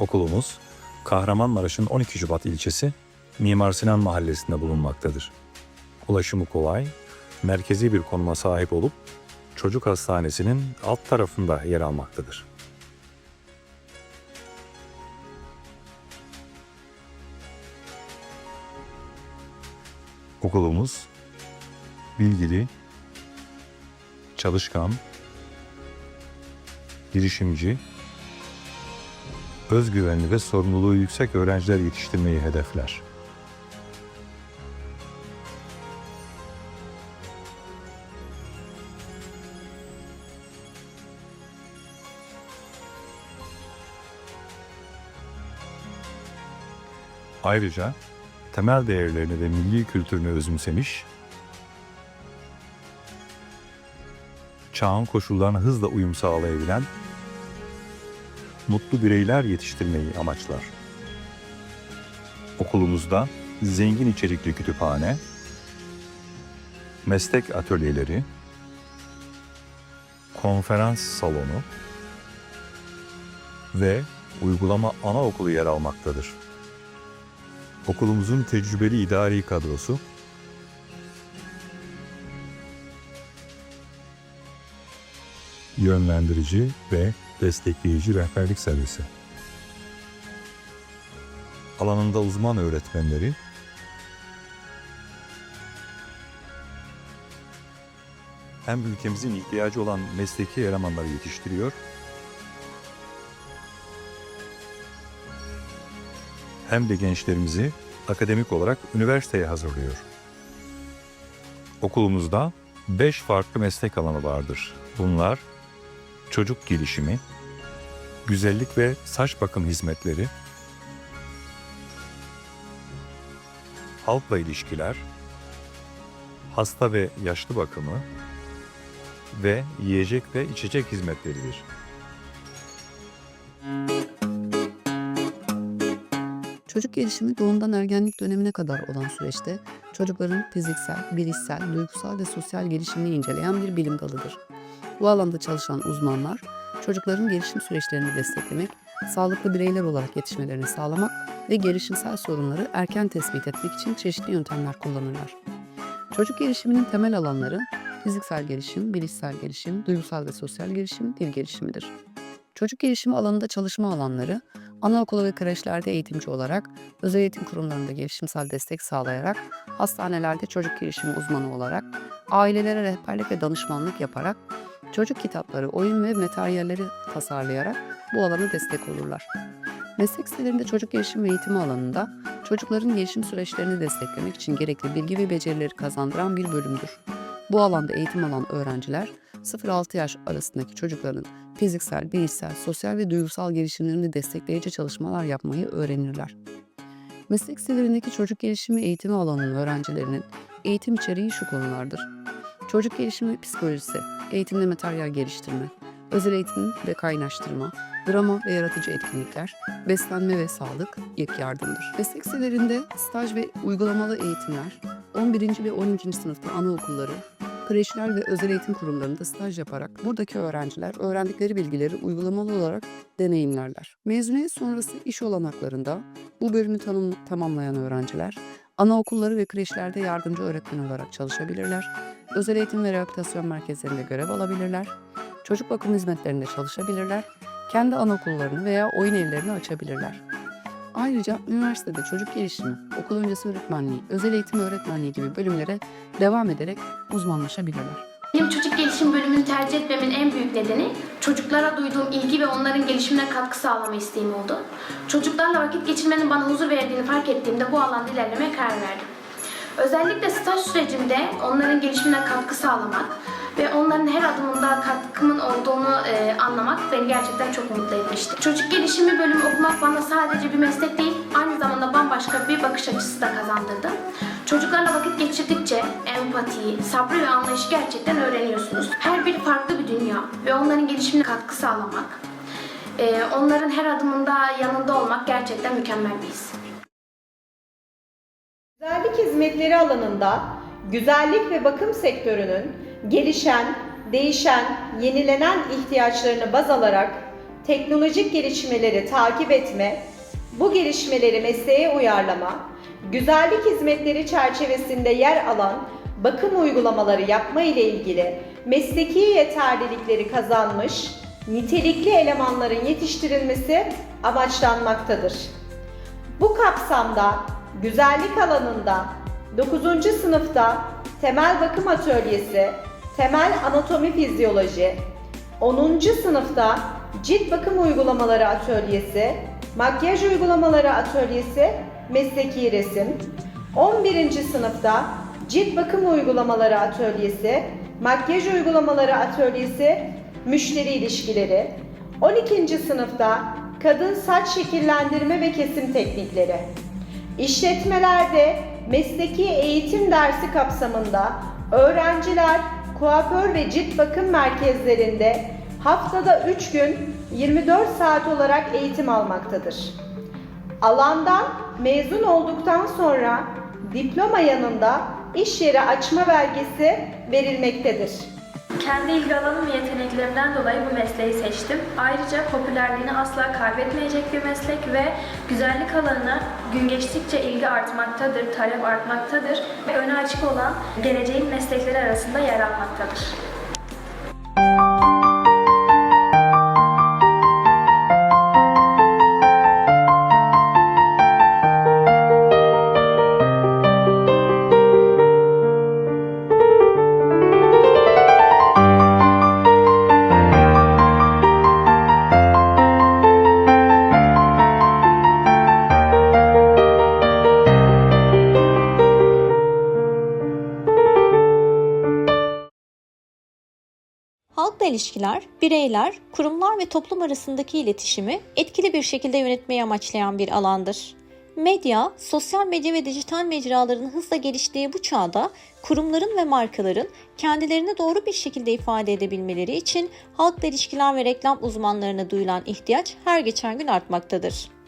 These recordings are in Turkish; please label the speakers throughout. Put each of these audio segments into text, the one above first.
Speaker 1: Okulumuz Kahramanmaraş'ın 12 Şubat ilçesi Mimar Sinan Mahallesi'nde bulunmaktadır. Ulaşımı kolay, merkezi bir konuma sahip olup çocuk hastanesinin alt tarafında yer almaktadır. Okulumuz bilgili, çalışkan, girişimci, özgüvenli ve sorumluluğu yüksek öğrenciler yetiştirmeyi hedefler. Ayrıca temel değerlerini ve milli kültürünü özümsemiş, çağın koşullarına hızla uyum sağlayabilen mutlu bireyler yetiştirmeyi amaçlar. Okulumuzda zengin içerikli kütüphane, meslek atölyeleri, konferans salonu ve uygulama anaokulu yer almaktadır. Okulumuzun tecrübeli idari kadrosu yönlendirici ve destekleyici rehberlik servisi. Alanında uzman öğretmenleri hem ülkemizin ihtiyacı olan mesleki elemanları yetiştiriyor hem de gençlerimizi akademik olarak üniversiteye hazırlıyor. Okulumuzda 5 farklı meslek alanı vardır. Bunlar çocuk gelişimi, güzellik ve saç bakım hizmetleri, halkla ilişkiler, hasta ve yaşlı bakımı ve yiyecek ve içecek hizmetleridir.
Speaker 2: Çocuk gelişimi doğumdan ergenlik dönemine kadar olan süreçte çocukların fiziksel, bilişsel, duygusal ve sosyal gelişimini inceleyen bir bilim dalıdır. Bu alanda çalışan uzmanlar çocukların gelişim süreçlerini desteklemek, sağlıklı bireyler olarak yetişmelerini sağlamak ve gelişimsel sorunları erken tespit etmek için çeşitli yöntemler kullanırlar. Çocuk gelişiminin temel alanları fiziksel gelişim, bilişsel gelişim, duygusal ve sosyal gelişim, dil gelişimidir. Çocuk gelişimi alanında çalışma alanları anaokulu ve kreşlerde eğitimci olarak, özel eğitim kurumlarında gelişimsel destek sağlayarak, hastanelerde çocuk gelişimi uzmanı olarak, ailelere rehberlik ve danışmanlık yaparak, çocuk kitapları, oyun ve materyalleri tasarlayarak bu alana destek olurlar. Meslek sitelerinde çocuk gelişimi ve eğitimi alanında çocukların gelişim süreçlerini desteklemek için gerekli bilgi ve becerileri kazandıran bir bölümdür. Bu alanda eğitim alan öğrenciler 0-6 yaş arasındaki çocukların fiziksel, bilişsel, sosyal ve duygusal gelişimlerini destekleyici çalışmalar yapmayı öğrenirler. Meslek sitelerindeki çocuk gelişimi eğitimi alanının öğrencilerinin eğitim içeriği şu konulardır. Çocuk gelişimi psikolojisi, eğitimde materyal geliştirme, özel eğitim ve kaynaştırma, drama ve yaratıcı etkinlikler, beslenme ve sağlık, ilk yardımdır. Meslek sitelerinde staj ve uygulamalı eğitimler, 11. ve 12. sınıfta anaokulları, kreşler ve özel eğitim kurumlarında staj yaparak buradaki öğrenciler öğrendikleri bilgileri uygulamalı olarak deneyimlerler. Mezuniyet sonrası iş olanaklarında bu bölümü tamamlayan öğrenciler anaokulları ve kreşlerde yardımcı öğretmen olarak çalışabilirler. Özel eğitim ve rehabilitasyon merkezlerinde görev alabilirler. Çocuk bakım hizmetlerinde çalışabilirler. Kendi anaokullarını veya oyun evlerini açabilirler. Ayrıca üniversitede çocuk gelişimi, okul öncesi öğretmenliği, özel eğitim öğretmenliği gibi bölümlere devam ederek uzmanlaşabilirler.
Speaker 3: Benim çocuk gelişim bölümünü tercih etmemin en büyük nedeni çocuklara duyduğum ilgi ve onların gelişimine katkı sağlama isteğim oldu. Çocuklarla vakit geçirmenin bana huzur verdiğini fark ettiğimde bu alanda ilerlemeye karar verdim. Özellikle staj sürecimde onların gelişimine katkı sağlamak ve onların her adımında katkımın olduğunu e, anlamak beni gerçekten çok mutlu etmişti. Çocuk gelişimi bölümü okumak bana sadece bir meslek değil, aynı zamanda bambaşka bir bakış açısı da kazandırdı. Çocuklarla vakit geçirdikçe empatiyi, sabrı ve anlayışı gerçekten öğreniyorsunuz. Her biri farklı bir dünya ve onların gelişimine katkı sağlamak, e, onların her adımında yanında olmak gerçekten mükemmel bir his.
Speaker 4: Güzellik hizmetleri alanında güzellik ve bakım sektörünün gelişen, değişen, yenilenen ihtiyaçlarını baz alarak teknolojik gelişmeleri takip etme, bu gelişmeleri mesleğe uyarlama, güzellik hizmetleri çerçevesinde yer alan bakım uygulamaları yapma ile ilgili mesleki yeterlilikleri kazanmış nitelikli elemanların yetiştirilmesi amaçlanmaktadır. Bu kapsamda güzellik alanında 9. sınıfta temel bakım atölyesi, temel anatomi fizyoloji, 10. sınıfta cilt bakım uygulamaları atölyesi, makyaj uygulamaları atölyesi, mesleki resim, 11. sınıfta cilt bakım uygulamaları atölyesi, makyaj uygulamaları atölyesi, müşteri ilişkileri, 12. sınıfta kadın saç şekillendirme ve kesim teknikleri, İşletmelerde mesleki eğitim dersi kapsamında öğrenciler kuaför ve cilt bakım merkezlerinde haftada 3 gün 24 saat olarak eğitim almaktadır. Alandan mezun olduktan sonra diploma yanında iş yeri açma belgesi verilmektedir.
Speaker 3: Kendi ilgi alanım ve yeteneklerimden dolayı bu mesleği seçtim. Ayrıca popülerliğini asla kaybetmeyecek bir meslek ve güzellik alanına gün geçtikçe ilgi artmaktadır, talep artmaktadır ve öne açık olan geleceğin meslekleri arasında yer almaktadır.
Speaker 5: İlişkiler, bireyler, kurumlar ve toplum arasındaki iletişimi etkili bir şekilde yönetmeyi amaçlayan bir alandır. Medya, sosyal medya ve dijital mecraların hızla geliştiği bu çağda kurumların ve markaların kendilerini doğru bir şekilde ifade edebilmeleri için halkla ilişkiler ve reklam uzmanlarına duyulan ihtiyaç her geçen gün artmaktadır.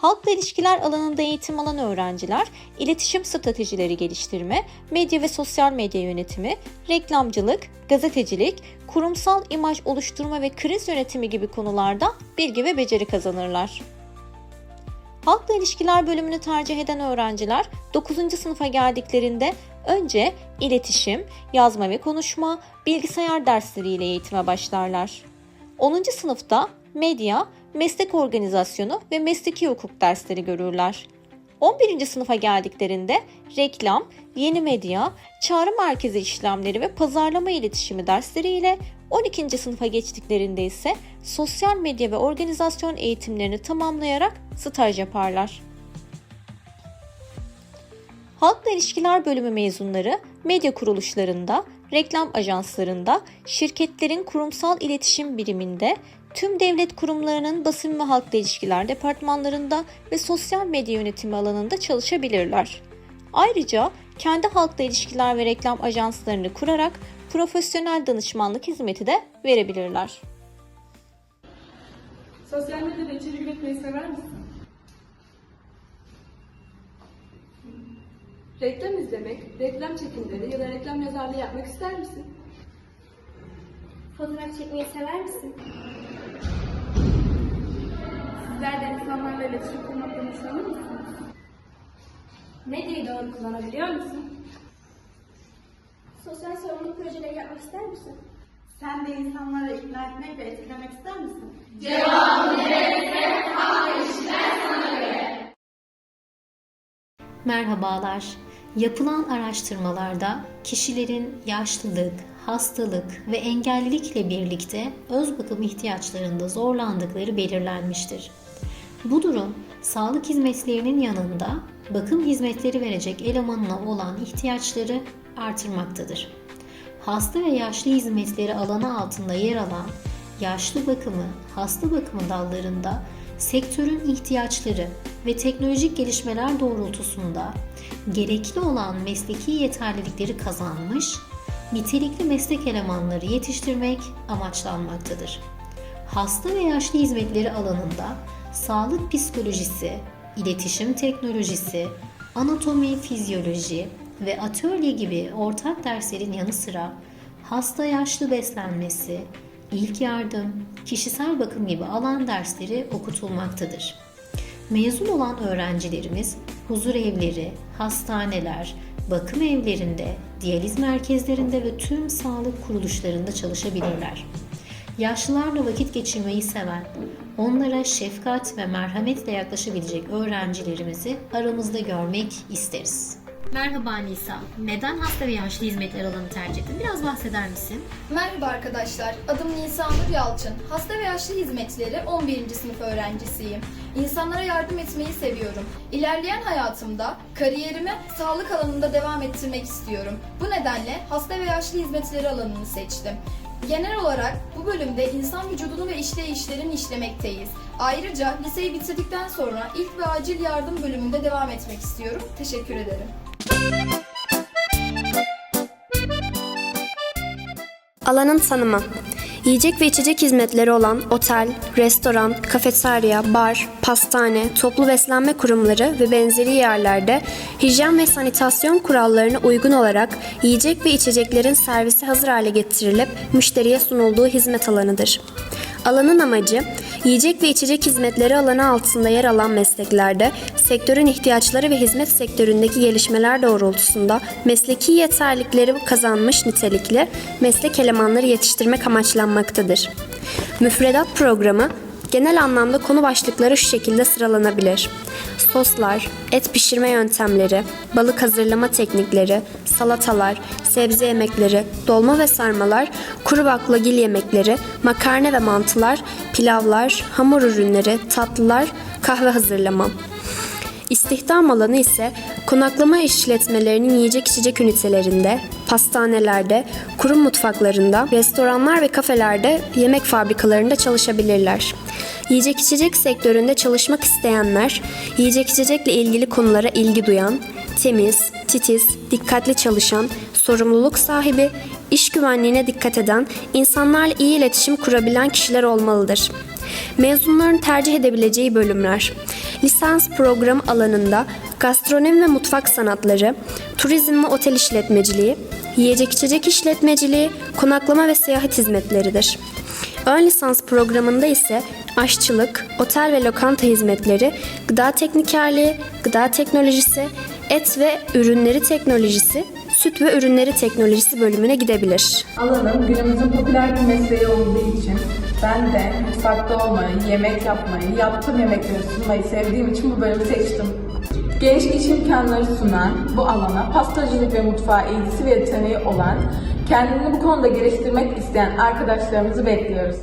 Speaker 5: Halkla ilişkiler alanında eğitim alan öğrenciler, iletişim stratejileri geliştirme, medya ve sosyal medya yönetimi, reklamcılık, gazetecilik, kurumsal imaj oluşturma ve kriz yönetimi gibi konularda bilgi ve beceri kazanırlar. Halkla ilişkiler bölümünü tercih eden öğrenciler 9. sınıfa geldiklerinde önce iletişim, yazma ve konuşma, bilgisayar dersleriyle eğitime başlarlar. 10. sınıfta medya, meslek organizasyonu ve mesleki hukuk dersleri görürler. 11. sınıfa geldiklerinde reklam, yeni medya, çağrı merkezi işlemleri ve pazarlama iletişimi dersleri ile 12. sınıfa geçtiklerinde ise sosyal medya ve organizasyon eğitimlerini tamamlayarak staj yaparlar. Halkla İlişkiler Bölümü mezunları medya kuruluşlarında, reklam ajanslarında, şirketlerin kurumsal iletişim biriminde, tüm devlet kurumlarının basın ve halkla ilişkiler departmanlarında ve sosyal medya yönetimi alanında çalışabilirler. Ayrıca kendi halkla ilişkiler ve reklam ajanslarını kurarak profesyonel danışmanlık hizmeti de verebilirler.
Speaker 6: Sosyal medyada içerik üretmeyi sever misin? Reklam izlemek, reklam çekimleri ya da reklam yazarlığı yapmak ister misin?
Speaker 7: Fotoğraf çekmeyi sever misin?
Speaker 6: Sizler de insanlarla iletişim kurmaktan hoşlanır mısınız?
Speaker 7: Medyayı doğru kullanabiliyor musun? Sosyal sorumluluk projeleri yapmak ister misin?
Speaker 8: Sen de insanları ikna etmek ve etkilemek ister misin?
Speaker 9: Merhabalar. Yapılan araştırmalarda kişilerin yaşlılık, hastalık ve engellilikle birlikte öz bakım ihtiyaçlarında zorlandıkları belirlenmiştir. Bu durum sağlık hizmetlerinin yanında bakım hizmetleri verecek elemanına olan ihtiyaçları artırmaktadır. Hasta ve yaşlı hizmetleri alanı altında yer alan yaşlı bakımı, hasta bakımı dallarında sektörün ihtiyaçları ve teknolojik gelişmeler doğrultusunda gerekli olan mesleki yeterlilikleri kazanmış, nitelikli meslek elemanları yetiştirmek amaçlanmaktadır. Hasta ve yaşlı hizmetleri alanında sağlık psikolojisi, iletişim teknolojisi, anatomi, fizyoloji ve atölye gibi ortak derslerin yanı sıra hasta yaşlı beslenmesi, ilk yardım, kişisel bakım gibi alan dersleri okutulmaktadır. Mezun olan öğrencilerimiz huzur evleri, hastaneler, bakım evlerinde, diyaliz merkezlerinde ve tüm sağlık kuruluşlarında çalışabilirler. Yaşlılarla vakit geçirmeyi seven, onlara şefkat ve merhametle yaklaşabilecek öğrencilerimizi aramızda görmek isteriz. Merhaba Nisa. Neden hasta ve yaşlı hizmetler alanı tercih ettin? Biraz bahseder misin?
Speaker 10: Merhaba arkadaşlar, adım Nisa Nur Yalçın. Hasta ve yaşlı hizmetleri 11. sınıf öğrencisiyim. İnsanlara yardım etmeyi seviyorum. İlerleyen hayatımda kariyerimi sağlık alanında devam ettirmek istiyorum. Bu nedenle hasta ve yaşlı hizmetleri alanını seçtim. Genel olarak bu bölümde insan vücudunu ve işleyişlerini işlemekteyiz. Ayrıca liseyi bitirdikten sonra ilk ve acil yardım bölümünde devam etmek istiyorum. Teşekkür ederim.
Speaker 11: Alanın tanımı Yiyecek ve içecek hizmetleri olan otel, restoran, kafeterya, bar, pastane, toplu beslenme kurumları ve benzeri yerlerde hijyen ve sanitasyon kurallarına uygun olarak yiyecek ve içeceklerin servisi hazır hale getirilip müşteriye sunulduğu hizmet alanıdır. Alanın amacı, yiyecek ve içecek hizmetleri alanı altında yer alan mesleklerde sektörün ihtiyaçları ve hizmet sektöründeki gelişmeler doğrultusunda mesleki yeterlikleri kazanmış nitelikli meslek elemanları yetiştirmek amaçlanmaktadır. Müfredat programı genel anlamda konu başlıkları şu şekilde sıralanabilir. Soslar, et pişirme yöntemleri, balık hazırlama teknikleri, salatalar, sebze yemekleri, dolma ve sarmalar, kuru baklagil yemekleri, makarna ve mantılar, pilavlar, hamur ürünleri, tatlılar, kahve hazırlama. İstihdam alanı ise konaklama işletmelerinin yiyecek içecek ünitelerinde, pastanelerde, kurum mutfaklarında, restoranlar ve kafelerde, yemek fabrikalarında çalışabilirler. Yiyecek içecek sektöründe çalışmak isteyenler, yiyecek içecekle ilgili konulara ilgi duyan, temiz, titiz, dikkatli çalışan, sorumluluk sahibi, iş güvenliğine dikkat eden, insanlarla iyi iletişim kurabilen kişiler olmalıdır. Mezunların tercih edebileceği bölümler Lisans program alanında gastronomi ve mutfak sanatları, turizm ve otel işletmeciliği, yiyecek içecek işletmeciliği, konaklama ve seyahat hizmetleridir. Ön lisans programında ise aşçılık, otel ve lokanta hizmetleri, gıda teknikerliği, gıda teknolojisi, et ve ürünleri teknolojisi, süt ve ürünleri teknolojisi bölümüne gidebilir.
Speaker 6: Alanım günümüzün popüler bir mesleği olduğu için ben de mutfakta olmayı, yemek yapmayı, yaptığım yemekleri sunmayı sevdiğim için bu bölümü seçtim. Geniş iş imkanları sunan bu alana pastacılık ve mutfağa ilgisi ve yeteneği olan, kendini bu konuda geliştirmek isteyen arkadaşlarımızı bekliyoruz.